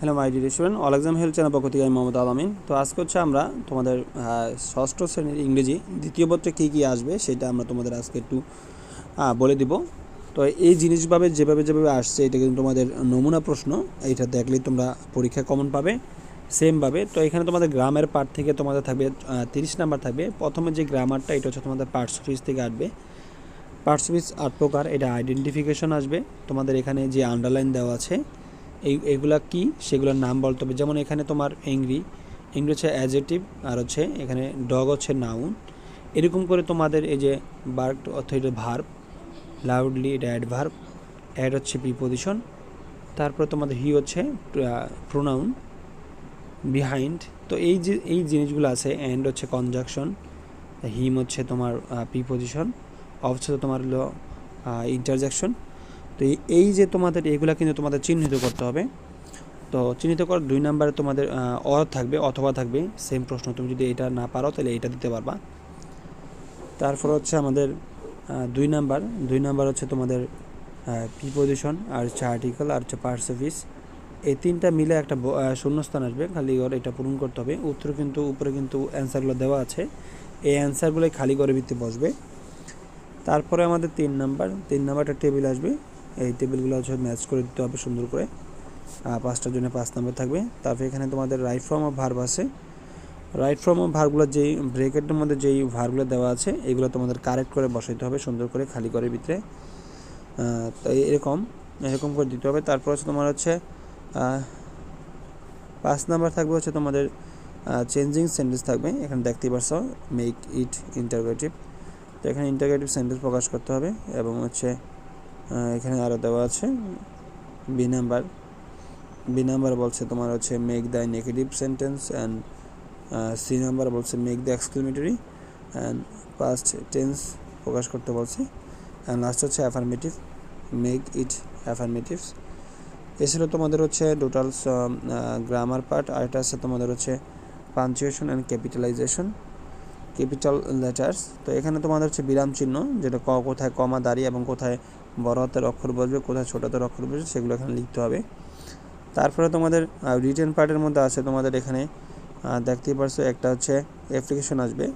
Hello my dear student all exam health channel পক্ষ থেকে আমি মোহাম্মদ আলামিন তো আজকে হচ্ছে আমরা তোমাদের ষষ্ঠ শ্রেণির ইংরেজি দ্বিতীয় পত্রে কী কী আসবে সেটা আমরা তোমাদের আজকে একটু বলে দিব। তো এই জিনিসভাবে যেভাবে যেভাবে আসছে, এটা কিন্তু তোমাদের নমুনা প্রশ্ন। এইটা দেখলেই তোমরা পরীক্ষায় কমন পাবে। সেমভাবে, তো এখানে তোমাদের গ্রামের পার্ট থেকে তোমাদের থাকবে তিরিশ নাম্বার থাকবে। প্রথমে যে গ্রামারটা এটা হচ্ছে তোমাদের পার্টস অফিস থেকে আসবে। পার্টস অফিস আট প্রকার, এটা আইডেন্টিফিকেশন আসবে। তোমাদের এখানে যে আন্ডারলাইন দেওয়া আছে এই, এগুলা কি? সেগুলোর নাম বলতে হবে। যেমন এখানে তোমার এংরি এংরি হচ্ছে অ্যাজেটিভ আর হচ্ছে এখানে ডগ হচ্ছে নাউন এরকম করে তোমাদের এই যে বার্ক অর্থ এটা ভার্ব লাউডলি এটা অ্যাডভার্ব অ্যাড হচ্ছে প্রিপোজিশন তারপর তোমাদের হি হচ্ছে প্রোনাউন বিহাইন্ড তো এই যে, এই জিনিসগুলো আছে অ্যান্ড হচ্ছে কনজাকশন হিম হচ্ছে তোমার প্রিপোজিশন অফ হচ্ছে তোমার হলো ইন্টারজেকশন তো এই- যে তোমাদের এগুলা কিন্তু তোমাদের চিহ্নিত করতে হবে। তো চিহ্নিত করার দুই নাম্বারে তোমাদের আহ, অ থাকবে অথবা থাকবে সেম প্রশ্ন। তুমি যদি এটা না পারো তাহলে এটা দিতে পারবা। তারপর হচ্ছে আমাদের দুই নাম্বার। দুই নাম্বার হচ্ছে তোমাদের প্রিপোজিশন আর হচ্ছে আর্টিকেল আর হচ্ছে পার্টস অফিস এই তিনটা মিলে একটা শূন্যস্থান আসবে। খালি ঘর এটা পূরণ করতে হবে। উত্তর কিন্তু উপরে কিন্তু অ্যান্সারগুলো দেওয়া আছে। এই অ্যান্সারগুলোই খালি ঘরের ভিত্তি বসবে। তারপরে আমাদের তিন নাম্বার। তিন নাম্বারটা টেবিল আসবে। এই টেবিলগুলো হচ্ছে ম্যাচ করে দিতে হবে সুন্দর করে। পাঁচটার জন্য পাঁচ নাম্বার থাকবে। তারপরে এখানে তোমাদের রাইট ফর্ম অফ ভার্ব আছে। রাইট ফর্ম অফ ভার্বগুলো যেই ব্রেকেটের মধ্যে যেই ভার্বগুলো দেওয়া আছে, এগুলো তোমাদের কারেক্ট করে বসাইতে হবে সুন্দর করে খালি করে ভিতরে। তো এরকম এরকম করে দিতে হবে। তারপর হচ্ছে তোমার হচ্ছে পাঁচ নাম্বার থাকবে হচ্ছে তোমাদের চেঞ্জিং সেন্টেন্স থাকবে। এখানে দেখতেই পারছ মেক ইট ইন্টারগ্রেটিভ তো এখানে ইন্টারগ্রেটিভ সেন্টেন্স প্রকাশ করতে হবে এবং হচ্ছে এখানে আরও দেওয়া আছে। B number. বি নাম্বার বলছে তোমার হচ্ছে make the negative sentence and C number বলছে make the exclamatory and past tense প্রকাশ করতে বলছে। অ্যান্ড লাস্ট হচ্ছে অ্যাফার্মেটিভ মেক ইট অ্যাফার্মেটিভস এছাড়া তোমাদের হচ্ছে টোটাল গ্রামার পার্ট আর এটা আছে তোমাদের হচ্ছে punctuation and capitalisation capital letters তো এখানে তোমাদের হচ্ছে বিরাম চিহ্ন, যেটা ক কোথায় কমা দাঁড়িয়ে এবং কোথায় বড় হাতের অক্ষর বসবে কোথায় ছোট হাতের অক্ষর বসবে সেগুলো এখানে লিখতে হবে। তারপরে তোমাদের রিটেন পার্টের মধ্যে আছে তোমাদের এখানে দেখতেই পারছ একটা হচ্ছে অ্যাপ্লিকেশন আসবে।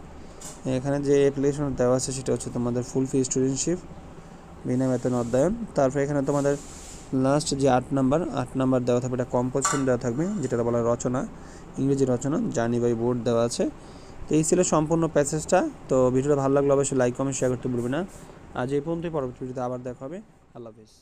এখানে যে অ্যাপ্লিকেশন দেওয়া আছে সেটা হচ্ছে তোমাদের ফুল ফি স্টুডেন্টশিপ বিনা বেতন অধ্যয়ন। তারপরে এখানে তোমাদের লাস্ট যে আট নাম্বার আট নাম্বার দেওয়া থাকবে, এটা কম্পোজিশন দেওয়া থাকবে, যেটা বলা রচনা, ইংরেজি রচনা জার্নি বাই বোর্ড দেওয়া আছে। তো এই ছিল সম্পূর্ণ প্যাসেজটা। তো ভিডিওটা ভালো লাগলে অবশ্যই লাইক কমেন্ট শেয়ার করতে ভুলবে না। আজ এই পর্যন্তই, পরবর্তী ভিডিওতে আবার দেখা হবে। আল্লাহ হাফিজ।